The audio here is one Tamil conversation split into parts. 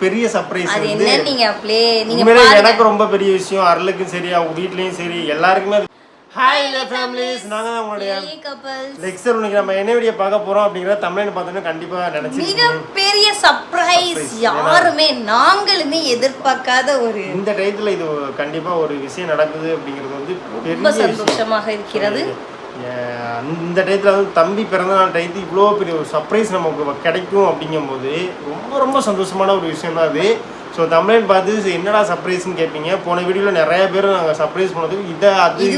பெரிய சர்ப்ரைஸ் அது வந்து என்ன நீங்க ப்ளே நீங்க உண்மையிலே பாருங்க. எனக்கு ரொம்ப பெரிய விஷயம். அருளுக்கும் சரி அவங்க வீட்லயும் சரி எல்லாருக்குமே ஹாய் ஃபேமிலிஸ் நாங்க தான் உங்களுடைய பெரிய couples. லெக்சர் இன்னைக்கு நம்ம என்ன வீடியோ பார்க்க போறோம் அப்படிங்கறத தமிழ்னு பார்த்தோன்னா கண்டிப்பா நினைச்சிருக்கீங்க மிகப்பெரிய சர்ப்ரைஸ் யாருமே நாங்களுமே எதிர்பார்க்காத ஒரு இந்த டயத்துல இது கண்டிப்பா ஒரு விஷயம் நடக்குது அப்படிங்கிறது வந்து ரொம்ப பெரிய விஷயம். சந்தோஷமாக இருக்கிறது. இந்த டயத்துல வந்து தம்பி பிறந்த நாள் டயத்து இவ்வளோ பெரிய ஒரு சர்ப்ரைஸ் நமக்கு கிடைக்கும் அப்படிங்கும்போது ரொம்ப ரொம்ப சந்தோஷமான ஒரு விஷயம் தான் அது. ஸோ தமிழன் பார்த்து என்னடா சர்ப்ரைஸ்னு கேட்பீங்க போன வீடியோவில் நிறைய பேர் நாங்கள் சர்ப்ரைஸ் பண்ணதுக்கு இதை அது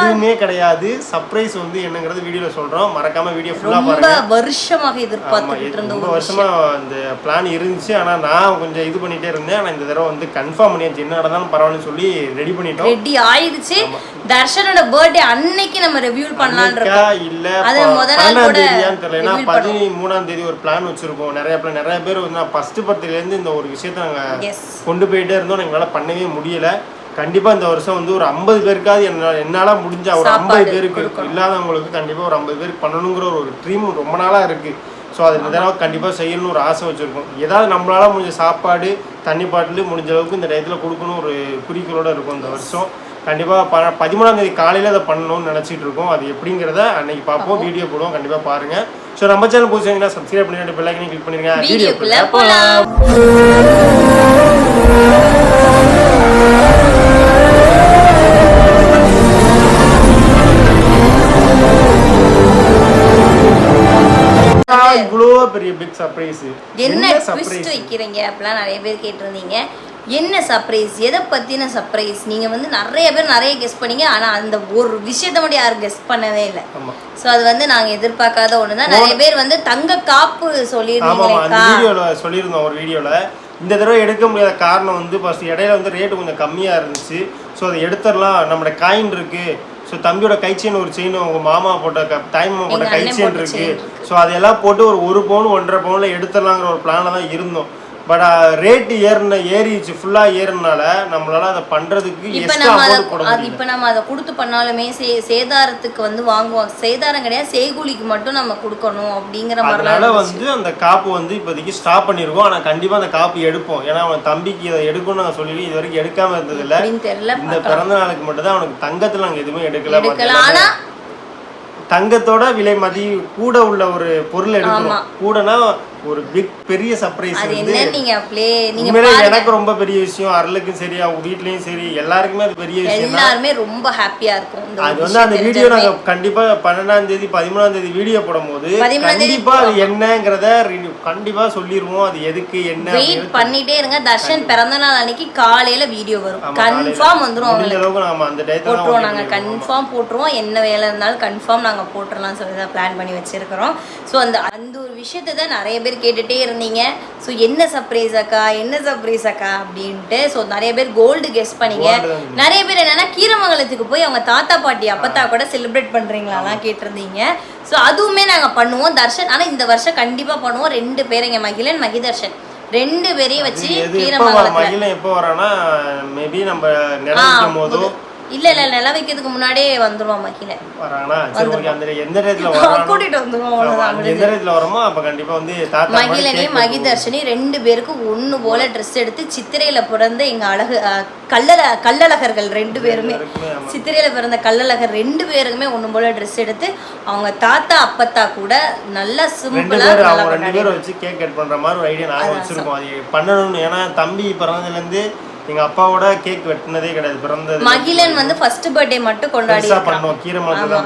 எதுவுமே கிடையாது. சர்ப்ரைஸ் வந்து என்னங்கிறது வீடியோவில் சொல்கிறோம் மறக்காம வீடியோ ஃபுல்லாக பாருங்க. வருஷமாக இருந்த ரொம்ப ஒரு வருஷமா அந்த பிளான் இருந்துச்சு. ஆனா நான் கொஞ்சம் இது பண்ணிட்டே இருந்தேன். ஆனா இந்த தடவை வந்து கன்ஃபார்ம் பண்ணியாச்சு. என்ன நடந்தாலும் பரவாயில்லன்னு சொல்லி ரெடி பண்ணிட்டோம். ரெடி ஆயிடுச்சு. தர்ஷனோட பர்த்டே அன்னைக்கு நம்ம ரிவ்யூ பண்ணலாம்னு இருக்கோம். இல்ல அது ப- முத நாள் கூட தெரியல. பதிமூணாம் தேதி ஒரு பிளான் வச்சிருக்கோம். நிறைய பிளான் நிறைய பேர் வந்து ஃபர்ஸ்ட் பர்த்டேல இருந்து இந்த ஒரு விஷயத்த நாங்க கொண்டு போயிட்டே இருந்தோம். எங்களால பண்ணவே முடியல. கண்டிப்பா இந்த வருஷம் வந்து ஒரு ஐம்பது பேருக்காவது என்னால என்னால முடிஞ்ச ஒரு ஐம்பது பேருக்கு. இல்லாதவங்களுக்கு கண்டிப்பா ஒரு ஐம்பது பேருக்கு பண்ணணுங்கிற ஒரு ட்ரீம் ரொம்ப நாளா இருக்கு. ஸோ அது இந்த தடவை கண்டிப்பா செய்யணும்னு ஒரு ஆசை வச்சிருக்கோம். ஏதாவது நம்மளால முடிஞ்ச சாப்பாடு தண்ணி பாட்டில் முடிஞ்ச அளவுக்கு இந்த டயத்துல கொடுக்கணும் ஒரு குறிக்கோளோட இருக்கும் இந்த வருஷம். கண்டிப்பா ப பதிமூணாம் தேதி காலையில அதை பண்ணணும்னு நினைச்சிட்டு இருக்கோம். அது எப்படிங்கிறத அன்னைக்கு பார்ப்போம். வீடியோ போடுவோம். கண்டிப்பா பாருங்க. ஸோ நம்ம சேனல் புதுசாங்கன்னா சப்ஸ்கிரைப் பண்ணிட்டு பெல் ஐக்கனையும் கிளிக் பண்ணிருங்க. வீடியோக்குள்ள போலாம். இவ்வளோ பெரிய பிக் சர்ப்ரைஸ் என்ன ட்விஸ்ட் வைக்கிறீங்க? அப்படிலாம் நிறைய பேர் கேட்டிருந்தீங்க. என்ன சர்ப்ரைஸ் எதை பத்தின சர்ப்ரைஸ் நீங்க வந்து நிறைய பேர் நிறைய கெஸ் பண்ணீங்க. ஆனா அந்த ஒரு விஷயத்த மட்டும் யாரும் கெஸ் பண்ணவே இல்லை. ஸோ அது வந்து நாங்க எதிர்பார்க்காத ஒன்று தான் நிறைய பேர் வந்து தங்க காப்பு வீடியோல சொல்லியிருந்தோம் ஒரு வீடியோல இந்த தடவை எடுக்க முடியாத காரணம் வந்து ஃபர்ஸ்ட் இடையில வந்து ரேட்டு கொஞ்சம் கம்மியா இருந்துச்சு. ஸோ அதை எடுத்துடலாம். நம்மளோட காயின் இருக்கு. ஸோ தம்பியோட கை செயின் ஒரு செயின் உங்க மாமா போட்ட தாய் மாமா போட்ட கை செயின் போட்ட இருக்கு. chain ஸோ அதெல்லாம் போட்டு ஒரு ஒரு பவுன் ஒன்றரை பவுன்ல எடுத்துடலாங்கிற ஒரு பிளான்ல தான் இருந்தோம். பட் ரேட்டு ஏறின ஏறிச்சு ஃபுல்லா ஏறினால நம்மளால அதை பண்றதுக்கு இப்ப நம்ம அதை இப்ப நம்ம அதை கொடுத்து பண்ணாலுமே சே சேதாரத்துக்கு வந்து வாங்குவோம் சேதாரம் கிடையாது செய்கூலிக்கு மட்டும் நம்ம கொடுக்கணும் அப்படிங்கிற இருந்துச்சு. வந்து அந்த காப்பு வந்து இப்போதைக்கு ஸ்டாப் பண்ணிருக்கோம். ஆனா கண்டிப்பா அந்த காப்பு எடுப்போம். ஏன்னா அவன் தம்பிக்கு இதை எடுக்கணும்னு நாங்க சொல்லி இது வரைக்கும் எடுக்காம இருந்தது இல்ல தெரியல. இந்த பிறந்த நாளுக்கு மட்டும் தான் அவனுக்கு தங்கத்துல நாங்க எதுவுமே எடுக்கல. எடுக்கலாம் மத்த ஆனா தங்கத்தோட விலை மதி கூட உள்ள ஒரு பொருள் எடுக்கணும். கூடனா ஒரு பிக் பெரிய சர்ப்ரைஸ் அது என்ன நீங்க பாருங்க. எனக்கு ரொம்ப பெரிய விஷயம். அருளுக்கும் சரி அவங்க வீட்லயும் சரி எல்லாருக்குமே அது பெரிய விஷயம் எல்லாருமே ரொம்ப ஹாப்பியா இருக்கும். அது வந்து அந்த வீடியோ. நாங்க கண்டிப்பா பன்னெண்டாம் தேதி பதிமூணாம் தேதி வீடியோ போடும்போது கண்டிப்பா அது என்னங்கிறத கண்டிப்பா சொல்லிருவோம். அது எதுக்கு என்ன வெயிட் பண்ணிட்டே இருங்க. தர்ஷன் பிறந்த நாள் அன்னைக்கு காலையில வீடியோ வரும். கன்ஃபார்ம் வந்துரும் முடிஞ்ச அளவுக்கு நாம அந்த டயத்துல போட்டுருவோம் நாங்க. கன்ஃபார்ம் போட்டுருவோம். என்ன வேலை இருந்தாலும் கன்ஃபார்ம் நாங்க போட்டுடலாம் சொல்லி தான் பிளான் பண்ணி வச்சிருக்கிறோம். ஸோ அந்த அந்த ஒரு விஷயத்தை தான் நிறைய பேர் கேட்டுட்டே இருந்தீங்க. ஸோ என்ன சர்ப்ரைஸ் அக்கா? என்ன சர்ப்ரைஸ் அக்கா? அப்படின்ட்டு ஸோ நிறைய பேர் கோல்டு கெஸ் பண்ணீங்க. நிறைய பேர் என்னன்னா கீரமங்கலத்துக்கு போய் அவங்க தாத்தா பாட்டி அப்பத்தா கூட செலிப்ரேட் பண்றீங்களாலாம் கேட்டிருந்தீங்க. ஸோ அதுவுமே நாங்க பண்ணுவோம் தர்ஷன். ஆனா இந்த வருஷம் கண்டிப்பா பண்ணுவோம். ரெண்டு பேருங்க மகிழன் மகிதர்ஷன். ரெண்டு பேரையும் வச்சு கீரமங்கலத்துல. எப்போ வரானா மேபி நம்ம போதோ இல்ல இல்ல நில வைக்கிறதுக்கு முன்னாடியே வந்துருவான் மகிழன் வரானா? சரி ஓகே அந்த எந்த டயத்துல வரானோ? கூட்டிட்டு வந்துருவோம் ஆமா, அவ்வளவுதான் அந்த எந்த டயத்துல வரோமோ அப்ப கண்டிப்பா வந்து தாத்தா cake மகிதர்ஷினி ரெண்டு பேருக்கும் ஒண்ணு போல ட்ரெஸ் எடுத்து சித்திரையில பிறந்த எங்க அழகு அஹ், கள்ளல கள்ளழகர்கள் ரெண்டு பேருமே. சித்திரையில பிறந்த கள்ளழகர் ரெண்டு பேருக்குமே ஒண்ணு போல ட்ரெஸ் எடுத்து அவங்க தாத்தா அப்பத்தா கூட நல்லா சிம்பிளா ரெண்டு பேரும் வச்சு கேக் கட் பண்ற மாதிரி ஒரு ஐடியா நாங்க வச்சிருக்கோம். அது பண்ணணும்னு ஏன்னா தம்பி பிறந்ததுல இருந்து எங்க அப்பாவோட கேக் வெட்டினதே கிடையாது பிறந்தது. மகிழன் வந்து ஃபர்ஸ்ட் பர்த்டே மட்டும் கொண்டாடி பண்ணோம் கீரை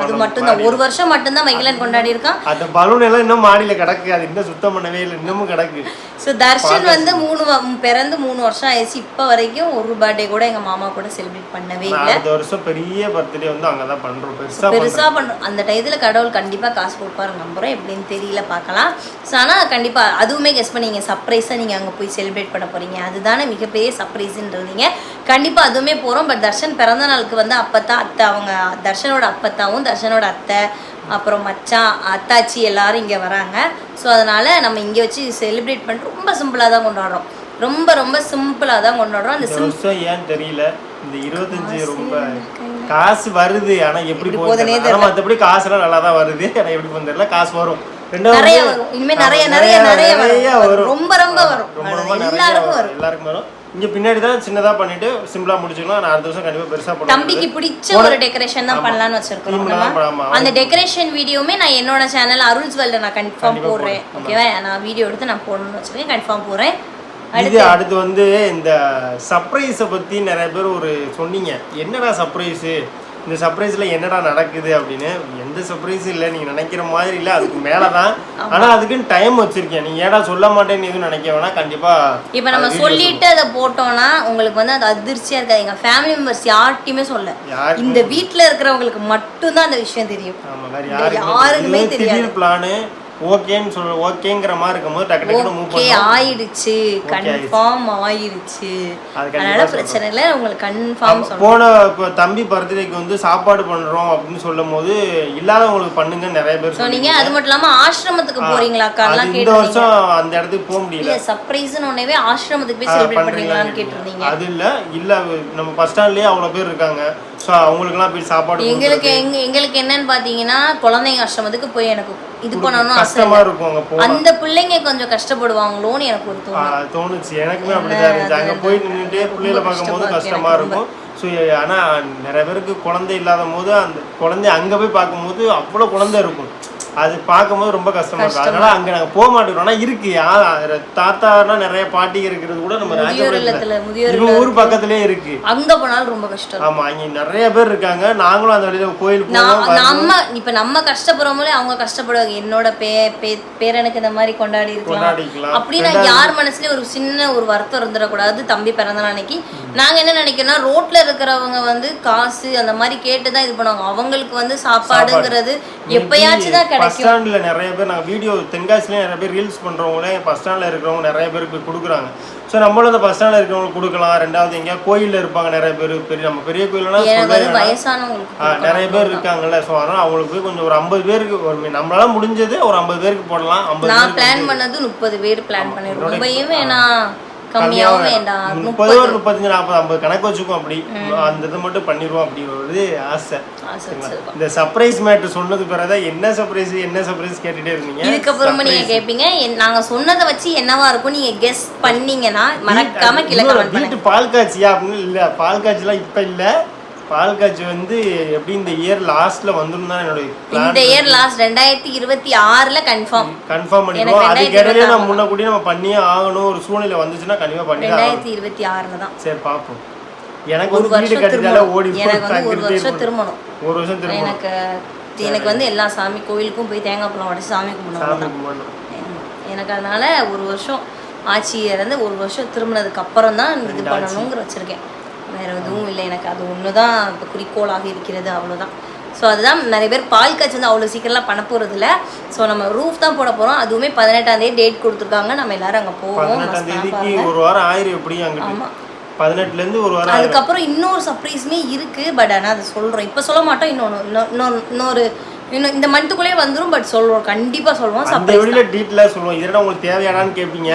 அது மட்டும் தான். ஒரு வருஷம் மட்டும்தான் மகிழன் கொண்டாடி இருக்கான் அந்த பலூன் எல்லாம் இன்னும் மாடியில கிடக்கு அது இன்னும் சுத்தம் பண்ணவே இல்லை இன்னமும் கிடக்கு. ஸோ தர்ஷன் வந்து மூணு பிறந்து மூணு வருஷம் ஆயிடுச்சு. இப்போ வரைக்கும் ஒரு பர்த்டே கூட எங்க மாமா கூட செலிப்ரேட் பண்ணவே இல்லை. அடுத்த வருஷம் பெரிய பர்த்டே வந்து அங்கதான் பண்றோம். பெருசா பண்றோம். பெருசா பண்ணும் அந்த டயத்துல கடவுள் கண்டிப்பா காசு கொடுப்பாரு நம்புறோம். எப்படின்னு தெரியல பார்க்கலாம். ஸோ ஆனா கண்டிப்பா அதுவுமே கெஸ் பண்ணீங்க சர்ப்ரைஸா நீங்க அங்க போய் செலிப்ரேட் பண்ண போறீங்க. அதுதானே மிகப்பெரிய சர்ப்ரைஸ்ன்றீங்க கண்டிப்பா அதுவுமே போறோம். பட் தர்ஷன் பிறந்த நாளுக்கு வந்து அப்பத்தா அத்தை அவங்க தர்ஷனோட அப்பத்தாவும் தர்ஷனோட அத்தை அப்புறம் மச்சான் அத்தாச்சி எல்லாரும் இங்க வராங்க. ஸோ அதனால நம்ம இங்க வச்சு செலிப்ரேட் பண்ணிட்டு ரொம்ப சிம்பிளா தான் கொண்டாடுறோம். ரொம்ப ரொம்ப சிம்பிளா தான் கொண்டாடுறோம். அந்த இந்த சிம் வருஷம் ஏன்னு தெரியல. இந்த இருபத்தஞ்சு ரொம்ப காசு வருது. ஆனா எப்படி எப்படி போகுது போகுதுனே தெரியல. மத்தபடி காசு எல்லாம் நல்லா தான் வருது. ஆனா எப்படி போகுது தெரியல. காசு வரும். நிறைய வரும். இனிமே நிறைய நிறைய நிறைய வரும். ரொம்ப ரொம்ப வரும். ரொம்ப ரொம்ப நிறைய எல்லாருக்கும் வரும். எல்லாருக்கும் வரும். இங்க பின்னாடி தான் சின்னதா பண்ணிட்டு சிம்பிளா முடிச்சுக்கலாம். நான் அடுத்த வருஷம் கண்டிப்பா பெருசா பண்ணுவேன் தம்பிக்கு பிடிச்ச ஒரு டெக்கரேஷன் தான் பண்ணலாம்னு வச்சிருக்கோம். அந்த டெக்கரேஷன் வீடியோவுமே நான் என்னோட சேனல் அருள்ஸ் வேல்ட நான் கன்ஃபார்ம் போடுறேன். ஓகேவா நான் வீடியோ எடுத்து நான் போடணும்னு வச்சிருக்கேன் கன்ஃபார்ம் போடுறேன். இது அடுத்து அடுத்து வந்து இந்த சர்ப்ரைஸை பத்தி நிறைய பேர் ஒரு சொன்னீங்க. என்னடா சர்ப்ரைஸ் இந்த சர்ப்ரைஸ்ல என்னடா நடக்குது அப்படின்னு எந்த சர்ப்ரைஸும் இல்லை நீங்க நினைக்கிற மாதிரி இல்லை அதுக்கு மேலதான். ஆனா அதுக்குன்னு டைம் வச்சிருக்கேன். நீங்க ஏடா சொல்ல மாட்டேன்னு எதுவும் நினைக்க வேணா கண்டிப்பா இப்போ நம்ம சொல்லிட்டு அதை போட்டோம்னா உங்களுக்கு வந்து அது அதிர்ச்சியா இருக்காது. எங்க ஃபேமிலி மெம்பர்ஸ் யார்ட்டையுமே சொல்ல. இந்த வீட்ல இருக்கிறவங்களுக்கு மட்டும்தான் அந்த விஷயம் தெரியும். ஆமா வேற இந்த யாருக்குமே. திடீர் பிளானு ஓகேன்னு சொல்ல ஓகேங்கிற மாதிரி இருக்கும்போது டக்கு டக்குனு மூவ் ஓகே ஆயிடுச்சு கன்ஃபார்ம் ஆயிடுச்சு. அதனால பிரச்சனை இல்லை உங்களுக்கு கன்ஃபார்ம் போன இப்போ தம்பி பர்த்டேக்கு வந்து சாப்பாடு பண்றோம் அப்படின்னு சொல்லும் போது இல்லாதவங்களுக்கு பண்ணுங்க நிறைய பேர் நீங்க அது மட்டும் இல்லாம ஆசிரமத்துக்கு போறீங்களாக்கா அது எல்லாம் இந்த வருஷம் அந்த இடத்துக்கு போக முடியல. இல்ல சர்ப்ரைஸ்னு ஒன்னவே ஆசிரமத்துக்கு போய் செலிப்ரேட் பண்றீங்களான்னு கேட்டிருந்தீங்க. அது இல்ல இல்ல நம்ம பஸ் ஸ்டாண்ட்லயே அவ்வளவு பேர் இருக்காங்க. ஸோ அவங்களுக்குலாம் போய் சாப்பாடு எங்களுக்கு எங்க எங்களுக்கு என்னன்னு பாத்தீங்கன்னா குழந்தைங்க ஆசிரமத்துக்கு போய் எனக்கு இது பண்ணணும்னு ஆசை கஷ்டமா இருக்கும் அங்க போ அந்த பிள்ளைங்க கொஞ்சம் கஷ்டப்படுவாங்களோன்னு எனக்கு ஒரு தோணும் தோணுச்சு. எனக்குமே அப்படிதான் இருந்துச்சு. அங்க போய் நின்றுட்டு பிள்ளைகளை பார்க்கும்போது கஷ்டமா இருக்கும். ஸோ ஆனா நிறைய பேருக்கு குழந்தை இல்லாத போது அந்த குழந்தை அங்க போய் பார்க்கும்போது அவ்வளவு குழந்தை இருக்கும். அது பார்க்கும்போது ரொம்ப கஷ்டமா இருக்கும். அதனால அங்க நாங்க போக மாட்டேங்கிறோம் ஆனா இருக்கு தாத்தானா நிறைய பாட்டி இருக்கிறது கூட நம்ம இவங்க ஊர் பக்கத்துலயே இருக்கு. அங்க போனாலும் ரொம்ப கஷ்டம். ஆமா இங்க நிறைய பேர் இருக்காங்க. நாங்களும் அந்த வழியில கோயில் நம்ம இப்ப நம்ம கஷ்டப்படுறோமோ அவங்க கஷ்டப்படுவாங்க. என்னோட பே பேரனுக்கு இந்த மாதிரி கொண்டாடி இருக்கலாம். அப்படின்னா யார் மனசுலயும் ஒரு சின்ன ஒரு வருத்தம் இருந்துடக்கூடாது. தம்பி பிறந்த நாளைக்கு நாங்க என்ன நினைக்கிறோம்னா ரோட்ல இருக்கிறவங்க வந்து காசு அந்த மாதிரி கேட்டுதான் இது பண்ணுவாங்க. அவங்களுக்கு வந்து சாப்பாடுங்கிறது எப்பயாச்சும் தான் பஸ் ஸ்டாண்ட்ல நிறைய பேர் நாங்க வீடியோ தென்காசிலேயே நிறைய பேர் ரீல்ஸ் பண்றவங்களே பஸ் ஸ்டாண்ட்ல இருக்கிறவங்க நிறைய பேருக்கு கொடுக்குறாங்க. ஸோ நம்மளும் அந்த பஸ் ஸ்டாண்ட்ல இருக்கிறவங்களுக்கு கொடுக்கலாம். ரெண்டாவது எங்கேயா கோயில்ல இருப்பாங்க நிறைய பேர். பெரிய நம்ம பெரிய கோயில்னா நிறைய பேர் இருக்காங்கல்ல. ஸோ அதனால அவங்களுக்கு போய் கொஞ்சம் ஒரு ஐம்பது பேருக்கு ஒரு நம்மளால முடிஞ்சது ஒரு ஐம்பது பேருக்கு போடலாம். ஐம்பது நான் பிளான் பண்ணது முப்பது பேர் பிளான் பண்ணிருக்கோம் ரொம்பவும் வேணாம். கம்மியாவும் வேண்டாம். முப்பது ஒரு முப்பத்தஞ்சு நாற்பது ஐம்பது கணக்கு வச்சுக்கோம் அப்படி. அந்த இது மட்டும் பண்ணிடுவோம் அப்படி ஒரு ஆசை. இந்த சர்ப்ரைஸ் மேட்ரு சொன்னது பிறகு என்ன சர்ப்ரைஸ் என்ன சர்ப்ரைஸ் கேட்டுட்டே இருந்தீங்க? இதுக்கப்புறமா நீங்க கேட்பீங்க நாங்க சொன்னதை வச்சு என்னவா இருக்கும் நீங்க கெஸ் பண்ணீங்கன்னா மறக்காம கீழே வீட்டு பால் காய்ச்சியா அப்படின்னு இல்ல. பால் காய்ச்சிலாம் இப்ப இல்ல. பால் காய்ச்சி வந்து எப்படி இந்த இயர் லாஸ்ட்ல வந்துடும் தான் என்னோட இந்த இயர் லாஸ்ட் ரெண்டாயிரத்தி இருபத்தி ஆறுல கன்ஃபார்ம் கன்ஃபார்ம் பண்ணிடுவோம். எனக்கு அதுக்கு இடையில ரெண்டாயிரத்தி நம்ம முன்ன கூடி நம்ம பண்ணியே ஆகணும். ஒரு சூழ்நிலை வந்துச்சுன்னா கண்டிப்பா பண்ணி. ரெண்டாயிரத்தி இருபத்தி ஆறுல தான். சரி பாப்போம் எனக்கு ஒரு வருஷம் கட்டிட்டால ஓடி திருமணம் எனக்கு வந்து ஒரு வருஷம். திருமணம் ஒரு வருஷம் திரும்ப எனக்கு எனக்கு வந்து எல்லா சாமி கோயிலுக்கும் போய் தேங்காய் பழம் உடச்சி சாமி கும்பிடணும். எனக்கு அதனால ஒரு வருஷம் ஆட்சி இறந்து ஒரு வருஷம் திரும்பினதுக்கு அப்புறம் தான் இது பண்ணணுங்கிற வச்சிருக்கேன். வேற எதுவும் இல்லை. எனக்கு அது ஒன்று தான் இப்போ குறிக்கோளாக இருக்கிறது அவ்வளோதான் ஸோ அதுதான் நிறைய பேர் பால் காய்ச்சி வந்து அவ்வளோ சீக்கிரம்லாம் பண்ண போகிறது இல்லை ஸோ நம்ம ரூஃப் தான் போட போகிறோம் அதுவுமே பதினெட்டாம் தேதி டேட் கொடுத்துருக்காங்க. நம்ம எல்லாரும் அங்கே போவோம். ஒரு வாரம் ஆயிரம் எப்படி அங்கிட்டு. ஆமா. பதினெட்டுல இருந்து ஒரு வாரம் அதுக்கப்புறம் இன்னொரு சர்ப்ரைஸுமே இருக்கு. பட் ஆனால் அதை சொல்கிறோம் இப்போ சொல்ல மாட்டோம். இன்னொன்று இன்னொரு இன்னொரு இன்னும் இந்த மந்த்துக்குள்ளேயே வந்துடும் பட் சொல்கிறோம் கண்டிப்பாக சொல்லுவோம் அந்த சர்ப்ரைஸ் வெளியில டீட்டெயிலா சொல்லுவோம் இதெல்லாம் உங்களுக்கு தேவையானான்னு கேட்பீங்க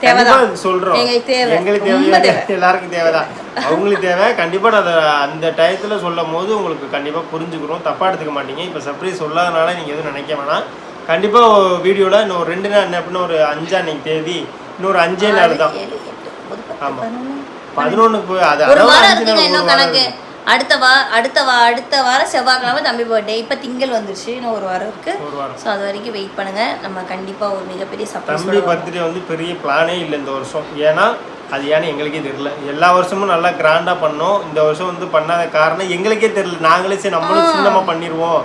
தேவைதான். சொல்றோம் எங்களுக்கு தேவை. எங்களுக்கு. எல்லாருக்கும் தேவைதான் அவங்களுக்கு தேவை கண்டிப்பா நான் அதை அந்த டயத்துல சொல்லும் போது உங்களுக்கு கண்டிப்பா புரிஞ்சுக்கிறோம் தப்பா எடுத்துக்க மாட்டீங்க இப்ப சர்ப்ரைஸ் சொல்லாதனால நீங்க எதுவும் நினைக்க வேணாம் கண்டிப்பா வீடியோல இன்னும் ஒரு ரெண்டு நாள் என்ன அப்படின்னா ஒரு அஞ்சா அன்னைக்கு தேதி இன்னொரு அஞ்சே நாள் தான் ஆமா. பதினொன்று. போய் அது ஒரு அஞ்சு நாள் அடுத்த வா அடுத்த வா அடுத்த வாரம் செவ்வாய்க்கிழமை தம்பி பர்த்டே இப்போ திங்கள் வந்துருச்சு. இன்னும் ஒரு வாரம் இருக்கு. ஸோ அது வரைக்கும் வெயிட் பண்ணுங்க. நம்ம கண்டிப்பா ஒரு மிகப்பெரிய தம்பி சர்ப்ரைஸ் பர்த்டே வந்து பெரிய பிளானே இல்லை இந்த வருஷம். ஏன்னா அது ஏன்னு எங்களுக்கே தெரியல. எல்லா வருஷமும் நல்லா கிராண்டா பண்ணோம். இந்த வருஷம் வந்து பண்ணாத காரணம் எங்களுக்கே தெரியல. நாங்களே சரி நம்மளும் சின்னமா பண்ணிடுவோம்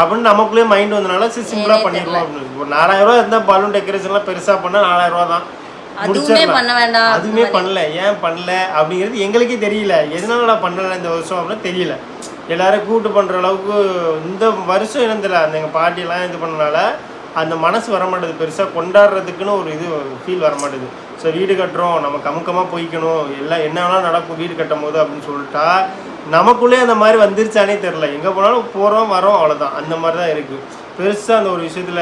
அப்படின்னு நமக்குள்ளே மைண்ட் வந்தனால சரி சிம்பிளா பண்ணிடுவோம் அப்படின்னு. ஒரு நாலாயிரம் ரூபா இருந்தா பலூன் டெக்கரேஷன்லாம் பெருசா பண்ணா நாலாயிரம் ரூபா தான். அதுவுமே. பண்ண வேண்டாம். அதுவுமே பண்ணல. ஏன் பண்ணல? அப்படிங்கிறது எங்களுக்கே தெரியல. எதனால நான் பண்ணல இந்த வருஷம் அப்படின்னு தெரியல. எல்லாரும் கூட்டு பண்ற அளவுக்கு இந்த வருஷம் என்னந்தில்ல அந்த எங்க பாட்டியெல்லாம் இது பண்ணனால அந்த மனசு வர மாட்டேது பெருசா கொண்டாடுறதுக்குன்னு ஒரு இது ஃபீல் வர மாட்டேது ஸோ வீடு கட்டுறோம். நம்ம கமுக்கமா போய்க்கணும். எல்லாம் என்ன வேணாலும் நடக்கும். வீடு கட்டும் போது அப்படின்னு சொல்லிட்டா நமக்குள்ளே அந்த மாதிரி வந்துருச்சானே தெரில எங்கே போனாலும் போகிறோம் வரோம் அவ்வளோதான் அந்த மாதிரி தான் இருக்குது பெருசா அந்த ஒரு விஷயத்துல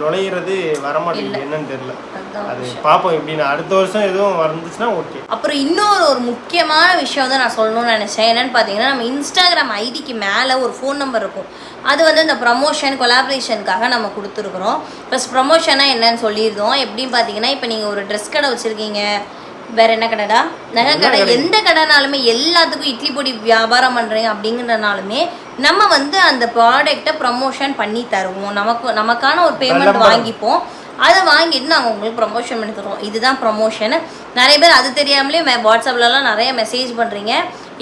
நுழையிறது வரமாட்டேங்குது. என்னன்னு தெரியல. அது பார்ப்போம் எப்படின்னு அடுத்த வருஷம் எதுவும் வந்துச்சுன்னா ஓகே. அப்புறம் இன்னொரு ஒரு முக்கியமான விஷயம் வந்து நான் சொல்லணும்னு நினச்சேன். என்னன்னு பார்த்தீங்கன்னா நம்ம இன்ஸ்டாகிராம் ஐடிக்கு மேலே ஒரு ஃபோன் நம்பர் இருக்கும். அது வந்து இந்த ப்ரமோஷன் கொலாபரேஷனுக்காக நம்ம கொடுத்துருக்குறோம். ப்ளஸ் ப்ரமோஷனாக என்னன்னு சொல்லியிருந்தோம் எப்படின்னு பார்த்தீங்கன்னா இப்போ நீங்கள் ஒரு ட்ரெஸ் கடை வச்சுருக்கீங்க. வேற என்ன கடைடா? நகை கடை. எந்த கடைனாலுமே எல்லாத்துக்கும் இட்லி பொடி வியாபாரம் பண்ணுறீங்க அப்படிங்கிறனாலுமே நம்ம வந்து அந்த ப்ராடக்ட்டை ப்ரமோஷன் பண்ணி தருவோம். நமக்கு நமக்கான ஒரு பேமெண்ட் வாங்கிப்போம். அதை வாங்கிட்டு நாங்கள் உங்களுக்கு ப்ரமோஷன் பண்ணி தருவோம். இதுதான் ப்ரமோஷன் நிறைய பேர் அது தெரியாமலே வாட்ஸ்அப்லலாம் நிறைய மெசேஜ் பண்ணுறீங்க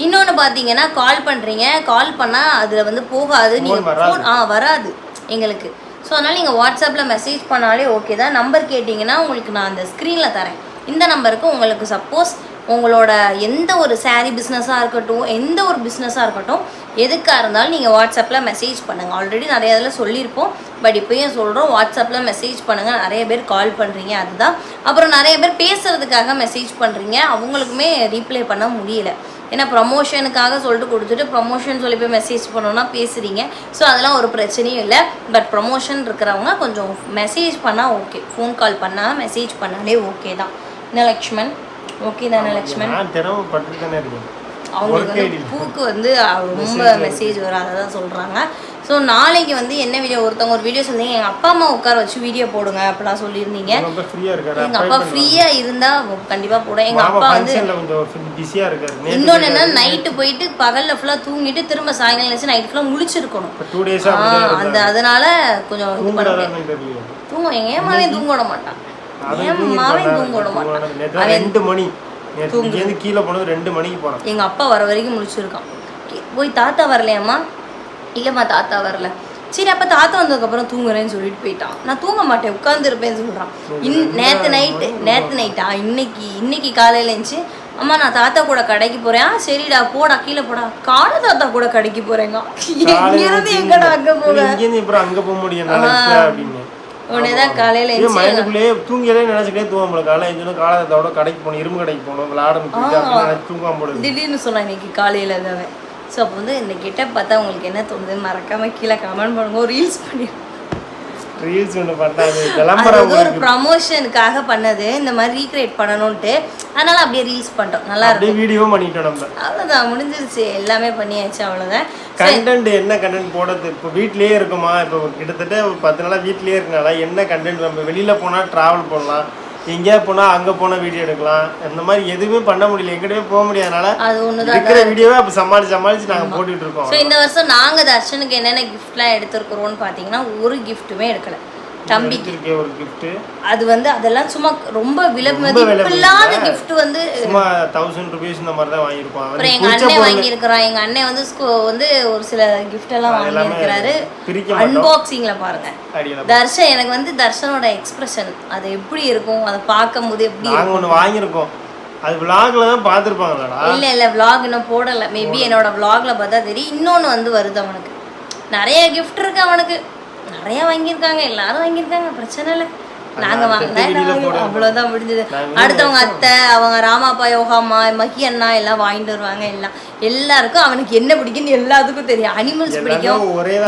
இன்னொன்று பார்த்தீங்கன்னா கால் பண்ணுறீங்க கால் பண்ணால் அதில் வந்து போகாது. நீங்கள். ஃபோன் ஆ வராது எங்களுக்கு. ஸோ அதனால் நீங்கள் வாட்ஸ்அப்பில் மெசேஜ் பண்ணாலே ஓகே தான். நம்பர் கேட்டிங்கன்னா உங்களுக்கு நான் அந்த ஸ்க்ரீனில் தரேன். இந்த நம்பருக்கு உங்களுக்கு சப்போஸ் உங்களோட எந்த ஒரு சேரீ பிஸ்னஸாக இருக்கட்டும் எந்த ஒரு பிஸ்னஸாக இருக்கட்டும் எதுக்காக இருந்தாலும் நீங்கள் வாட்ஸ்அப்பில் மெசேஜ் பண்ணுங்கள் ஆல்ரெடி நிறைய இதில் சொல்லியிருப்போம். பட் இப்போயும் சொல்கிறோம் வாட்ஸ்அப்பில் மெசேஜ் பண்ணுங்கள் நிறைய பேர் கால் பண்ணுறீங்க அதுதான். அப்புறம் நிறைய பேர் பேசுகிறதுக்காக மெசேஜ் பண்ணுறீங்க அவங்களுக்குமே ரீப்ளை பண்ண முடியல. ஏன்னா ப்ரமோஷனுக்காக சொல்லிட்டு கொடுத்துட்டு ப்ரமோஷன் சொல்லி போய் மெசேஜ் பண்ணோன்னா பேசுகிறீங்க ஸோ அதெல்லாம் ஒரு பிரச்சனையும் இல்லை. பட் ப்ரமோஷன் இருக்கிறவங்க கொஞ்சம் மெசேஜ் பண்ணால் ஓகே ஃபோன் கால் பண்ணால் மெசேஜ் பண்ணாலே ஓகே தான். என்ன லக்ஷ்மண்? ஓகே தானே லக்ஷ்மண்? அவங்களுக்கு வந்து. பூக்கு வந்து ரொம்ப மெசேஜ் வரும். அதை தான் சொல்கிறாங்க ஸோ நாளைக்கு வந்து என்ன வீடியோ ஒருத்தவங்க ஒரு வீடியோ சொன்னீங்க எங்கள் அப்பா அம்மா உட்கார வச்சு வீடியோ போடுங்க அப்படிலாம் சொல்லியிருந்தீங்க. எங்கள் அப்பா ஃப்ரீயாக இருந்தால் கண்டிப்பாக போட. எங்கள் அப்பா வந்து இன்னொன்று என்ன நைட்டு போயிட்டு பகலில் ஃபுல்லாக தூங்கிட்டு திரும்ப சாயங்காலம் வச்சு நைட் ஃபுல்லாக முழிச்சிருக்கணும். அந்த அதனால கொஞ்சம் இது பண்ண முடியாது. தூங்க எங்கள் ஏமாவே தூங்க விட மாட்டான். நேத்து ரெண்டு மணி. இங்கேருந்து கீழே போனது ரெண்டு மணிக்கு போறான். எங்கள் அப்பா வர வரைக்கும் முழிச்சிருக்கான். கே- போய் தாத்தா வரலையாம்மா? இல்லைம்மா தாத்தா வரல. சரி அப்போ தாத்தா வந்ததுக்கப்புறம் தூங்குறேன்னு சொல்லிட்டு போயிட்டான். நான் தூங்க மாட்டேன் உட்காந்துருப்பேன்னு சொல்கிறான் இன் நேற்று நைட்டு நேற்று நைட்டா இன்னைக்கு இன்னைக்கு காலையில் இருந்துச்சு அம்மா நான் தாத்தா கூட கடைக்கு போகிறேன் ஆ சரிடா போடா கீழே போடா. கால தாத்தா கூட கடைக்கு போகிறேங்க இங்கிருந்து எங்கடா அங்கே போக அப்புறம் அங்க போக முடியும் நாளைக்கு அப்படின்னு உடனே தான் காலையில் ஏன் எழுந்துச்சு மைண்டுக்குள்ளேயே தூங்கியதே நினைச்சுக்கிட்டே தூங்க முடியல. காலையில் காலத்தோட கடைக்கு போகணும் இரும்பு கடைக்கு போகணும் நினைச்சு தூங்காம போடுது திடீர்னு சொன்னான் இன்னைக்கு காலையில் தான் ஸோ அப்போ வந்து இந்த கிட்ட பார்த்தா உங்களுக்கு என்ன தோணுது மறக்காம கீழே கமெண்ட் பண்ணுங்க. ரீல்ஸ் பண்ணி ரீல்ஸ் ஒன்று பண்ணாது அது விளம்பரம் ஒரு ப்ரமோஷனுக்காக பண்ணது இந்த மாதிரி ரீக்ரியேட் பண்ணணும்ட்டு அதனால அப்படியே ரீல்ஸ் பண்ணிட்டோம். நல்லா அப்படியே வீடியோ பண்ணிட்டோம் நம்ம. அவ்வளோதான் முடிஞ்சிருச்சு. எல்லாமே பண்ணியாச்சு அவ்வளோதான் கண்டென்ட் என்ன கண்டென்ட் போடுறது? இப்போ வீட்லயே இருக்குமா? இப்போ கிட்டத்தட்ட ஒரு பத்து நாளா வீட்லயே இருக்கனால என்ன கண்டென்ட் நம்ம வெளியில போனா டிராவல் பண்ணலாம் எங்கேயா போனா அங்க போனா வீடியோ எடுக்கலாம். அந்த மாதிரி எதுவுமே பண்ண முடியல. எங்கிட்டவே போக முடியாதனால அது ஒன்று தான் இருக்கிற வீடியோவை அப்போ சமாளிச்சு சமாளிச்சு நாங்க போட்டுட்டு இருக்கோம். ஸோ இந்த வருஷம் நாங்கள் தர்ஷனுக்கு என்னென்ன கிஃப்ட்லாம் எடுத்திருக்கிறோம்னு பார்த்தீங்கன்னா ஒரு கிஃப்ட்டுமே எடுக்கல. தம்பிக்கு. ஒரு gift. அது வந்து அதெல்லாம் சும்மா ரொம்ப விலை மதிப்பில்லாத மதிப்பில்ல. gift வந்து சும்மா தௌசண்ட் ருபீஸ் இந்த மாதிரி தான் வாங்கியிருப்போம் அப்புறம் எங்க அண்ணன் வாங்கியிருக்கிறான். எங்க அண்ணன் வந்து வந்து ஒரு சில கிஃப்ட் எல்லாம் வாங்கியிருக்கிறாரு. அன்பாக்சிங்ல பாருங்க. தர்ஷன் எனக்கு வந்து தர்ஷனோட எக்ஸ்பிரஷன் அது எப்படி இருக்கும்? அதை பார்க்கும் போது எப்படி இருக்கும்? நாங்க ஒண்ணு வாங்கியிருக்கோம். அது விளாக்ல தான் பார்த்துருப்பாங்களாடா. இல்ல இல்ல vlog இன்னும் போடல. மேபி என்னோட vlogல பார்த்தா தெரியும். இன்னொன்னு வந்து வருது அவனுக்கு. நிறைய gift இருக்கு அவனுக்கு. நிறைய வாங்கியிருக்காங்க எல்லாரும் வாங்கியிருக்காங்க பிரச்சனை இல்லை. நாங்க வாங்கினா. அவ்வளவுதான் முடிஞ்சது. அடுத்தவங்க அத்தை அவங்க ராமாப்பா யோகாமா மகி அண்ணா எல்லாம் வாங்கிட்டு வருவாங்க எல்லாம். எல்லாருக்கும் அவனுக்கு என்ன பிடிக்குன்னு எல்லாத்துக்கும் தெரியும். அனிமல்ஸ் பிடிக்கும்.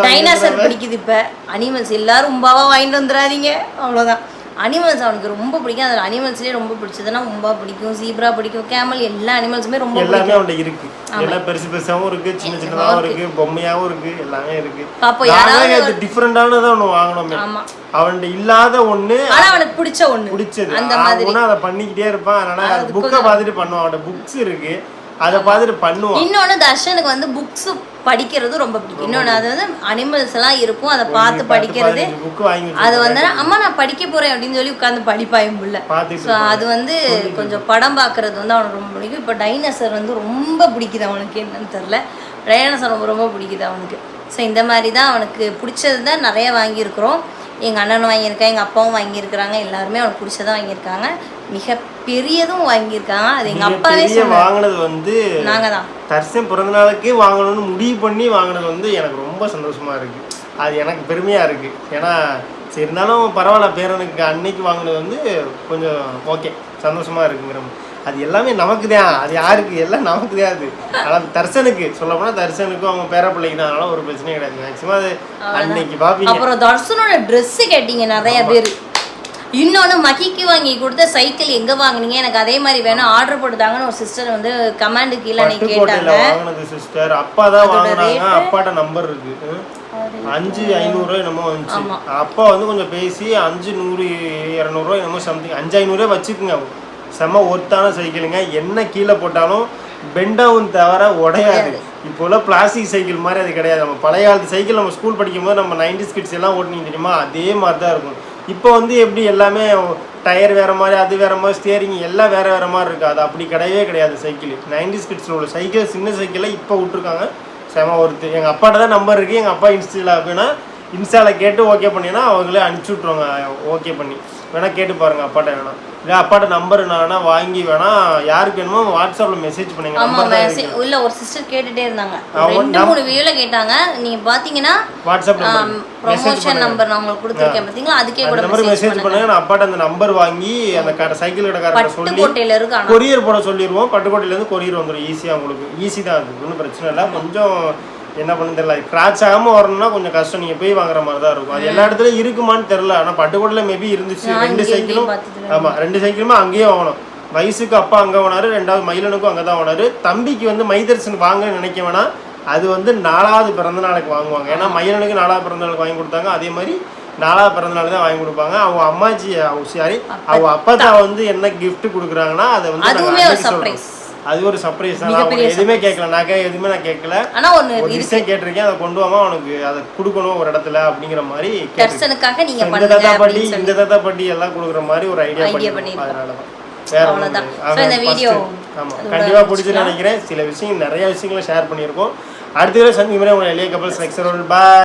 டைனாசர் பிடிக்குது இப்ப. அனிமல்ஸ் எல்லாரும் உம்பாவா வாங்கிட்டு வந்துடாதீங்க. அவ்வளவுதான். அனிமல்ஸ் அவனுக்கு ரொம்ப பிடிக்கும். அதில் அனிமல்ஸ்லேயே ரொம்ப பிடிச்சதுன்னா உம்பா பிடிக்கும் ஜீப்ரா பிடிக்கும் கேமல் எல்லா அனிமல்ஸுமே ரொம்ப எல்லாமே அவன்கிட்ட இருக்கு. எல்லாம் பெருசு பெருசாவும் இருக்கு சின்ன சின்னதாவும் இருக்கு பொம்மையாவும் இருக்கு எல்லாமே இருக்கு. பாப்போம் யாராவது நாங்களே டிஃப்ரெண்டானதான் ஒண்ணு வாங்கினோமே? ஆமா. அவன்கிட்ட இல்லாத ஒண்ணு ஆனா அவனுக்கு பிடிச்ச ஒண்ணு. பிடிச்சது. அந்த மாதிரி. அதை பண்ணிக்கிட்டே இருப்பான். அதனால அது புக்கை பார்த்துட்டு பண்ணுவான். அவன்கிட்ட புக்ஸ் இருக்கு. அதை பார்த்துட்டு பண்ணுவான். இன்னொன்னு தர்ஷனுக்கு வந்து புக்ஸ் படிக்கிறது ரொம்ப பிடிக்கும். இன்னொன்னு அது வந்து அனிமல்ஸ் எல்லாம் இருக்கும். அதை பார்த்து படிக்கிறது. அது வந்து அம்மா நான் படிக்க போறேன் அப்படின்னு சொல்லி உட்காந்து படிப்பாயும் புள்ள. ஸோ அது வந்து கொஞ்சம் படம் பார்க்கறது வந்து அவனுக்கு ரொம்ப பிடிக்கும். இப்போ டைனோசர் வந்து ரொம்ப பிடிக்குது அவனுக்கு. என்னன்னு தெரில டைனோசர் ரொம்ப ரொம்ப பிடிக்குது அவனுக்கு. ஸோ இந்த மாதிரி தான் அவனுக்கு பிடிச்சது தான் நிறைய வாங்கியிருக்கிறோம். எங்கள் அண்ணனும் வாங்கியிருக்கான் எங்கள் அப்பாவும் வாங்கியிருக்கிறாங்க. எல்லாருமே அவனுக்கு பிடிச்சதை வாங்கியிருக்காங்க. மிக பெரியதும் வாங்கியிருக்காங்க. அது எங்கள் அப்பாவே வாங்கினது வந்து நாங்கள் தான். தர்சன் பிறந்த நாளுக்கே வாங்கணும்னு முடிவு பண்ணி வாங்கினது வந்து எனக்கு ரொம்ப சந்தோஷமா இருக்கு. அது எனக்கு பெருமையா இருக்கு. ஏன்னா சரி இருந்தாலும் பரவாயில்ல பேரனுக்கு அன்னைக்கு வாங்கினது வந்து கொஞ்சம் ஓகே சந்தோஷமா இருக்குங்கிற. அது எல்லாமே நமக்கு தான். அது யாருக்கு? எல்லாம் நமக்கு தான் அது. ஆனால் தர்சனுக்கு. சொல்ல போனால் தர்சனுக்கும் அவங்க பேர பிள்ளைக்கு தான். அதனால ஒரு பிரச்சனையும் கிடையாது. மேக்ஸிமம் அது அன்னைக்கு பார்ப்பீங்க அப்புறம் தர்சனோட Dress கேட்டீங்க நிறைய பேர். இன்னொன்று மகிக்கு வாங்கி கொடுத்த சைக்கிள் எங்க வாங்குனீங்க? எனக்கு அதே மாதிரி வேணும் ஆர்டர் போட்டுதாங்கன்னு ஒரு சிஸ்டர் வந்து கமாண்டு கீழே அன்னைக்கு கேட்டாங்க. வாங்கினது சிஸ்டர். அப்பா தான் வாங்கினாங்க? அப்பாட்ட நம்பர் இருக்கு. அஞ்சு ஐநூறுரூவா என்னமோ வந்துச்சு. அப்பா வந்து கொஞ்சம் பேசி அஞ்சு நூறு இரநூறுவா என்னமோ சம்திங் அஞ்சு ஐநூறுரூவா வச்சுக்குங்க செம்ம ஒர்த்தான சைக்கிளுங்க. என்ன கீழே போட்டாலும் பெண்டாவும் தவிர உடையாது. இப்போ உள்ள பிளாஸ்டிக் சைக்கிள் மாதிரி அது கிடையாது. நம்ம பழைய காலத்து சைக்கிள் நம்ம ஸ்கூல் படிக்கும்போது நம்ம நைன்டி கிட்ஸ் எல்லாம் ஓட்டினீங்க தெரியுமா? அதே மாதிரி தான் இருக்கும். இப்போ வந்து எப்படி எல்லாமே டயர் வேறு மாதிரி அது வேறு மாதிரி ஸ்டியரிங் எல்லாம் வேறு வேறு மாதிரி இருக்காது அது அப்படி கிடையவே கிடையாது சைக்கிள் நைன்டி ஸ்கிட்ஸில் உள்ள சைக்கிள் சின்ன சைக்கிளை இப்போ விட்ருக்காங்க செம ஒருத்தர் எங்கள் அப்பாட்ட தான் நம்பர் இருக்குது எங்கள் அப்பா இன்ஸ்டாவில் அப்படின்னா இன்ஸ்டாவில் கேட்டு ஓகே பண்ணினா அவங்களே அனுப்பிச்சி விட்ருவாங்க ஓகே பண்ணி. வேணா கேட்டு பாருங்க அப்பாட்ட வேணா. இல்லை அப்பாட்ட நம்பர் நான் வேணா வாங்கி வேணா யாருக்கு வேணுமோ வாட்ஸ்அப்பில் மெசேஜ் பண்ணுங்க ஆமா நம்பர் தான் message- உள்ள ஒரு சிஸ்டர் கேட்டுட்டே இருந்தாங்க. ரெண்டு மூணு வீடியோல கேட்டாங்க. நீங்க பாத்தீங்கன்னா வாட்ஸ்அப் நம்பர் ப்ரொமோஷன் நம்பர் நான் உங்களுக்கு கொடுத்துருக்கேன் பாத்தீங்களா? அதுக்கே கூட நம்பர் மெசேஜ் மெசேஜ் பண்ணுங்க. நான் அப்பாட்ட அந்த நம்பர் வாங்கி அந்த கடை சைக்கிள் கடைக்காரர்கிட்ட சொல்லி பட்டுக்கோட்டையில இருக்கு கொரியர் போட சொல்லிடுவோம் பட்டுக்கோட்டையிலேருந்து கொரியர் வந்துடும் ஈஸியாக உங்களுக்கு. ஈஸி தான் அது. ஒன்றும் பிரச்சனை இல்லை. கொஞ்சம் என்ன பண்ணு தெரியல. கிராச் ஆகாமல் வரணும்னா கொஞ்சம் கஷ்டம். நீங்கள் போய் வாங்குற மாதிரி தான் இருக்கும். அது எல்லா இடத்துலையும் இருக்குமான்னு தெரில ஆனால் பட்டுக்கோட்டையில் மேபி இருந்துச்சு. ரெண்டு சைக்கிளும் ஆமாம் ரெண்டு சைக்கிளுமே அங்கேயே வாங்கணும். வயசுக்கு அப்பா அங்கே வாங்கினாரு ரெண்டாவது மயிலனுக்கும் அங்கே தான் வாங்கினாரு தம்பிக்கு வந்து மைதர்சன் வாங்கன்னு நினைக்க வேணாம். அது வந்து நாலாவது பிறந்த நாளுக்கு வாங்குவாங்க. ஏன்னா மயிலனுக்கு நாலாவது பிறந்த நாளுக்கு வாங்கி கொடுத்தாங்க. அதே மாதிரி நாலாவது பிறந்த நாள் தான் வாங்கி கொடுப்பாங்க. அவங்க அம்மாச்சி அவங்க சாரி அவங்க அப்பா வந்து என்ன gift கொடுக்குறாங்கன்னா அதை வந்து அது ஒரு சர்ப்ரைஸ் தான். நான் எதுவுமே கேட்கல நான் கே எதுவுமே நான் கேட்கல. ஆனா ஒரு விஷயம் கேட்டிருக்கேன் அதை கொண்டு வாமா உனக்கு அதை கொடுக்கணும் ஒரு இடத்துல அப்படிங்கிற மாதிரி. தர்சனுக்காக நீங்க இந்த தாத்தா பாட்டி இந்த தாத்தா பாட்டி எல்லாம் கொடுக்குற மாதிரி ஒரு ஐடியா பண்ணி. அதனால தான் வேற இந்த. ஆமா. கண்டிப்பா பிடிச்சு முடிச்சுக்கலாம். நினைக்கிறேன். சில விஷயங்கள் நிறைய விஷயங்களை ஷேர் பண்ணியிருக்கோம். அடுத்த தடவை சந்திக்கும் முறை உங்களை எளிய கப்பல்ஸ் நெக்ஸ்ட் ரோல் பாய்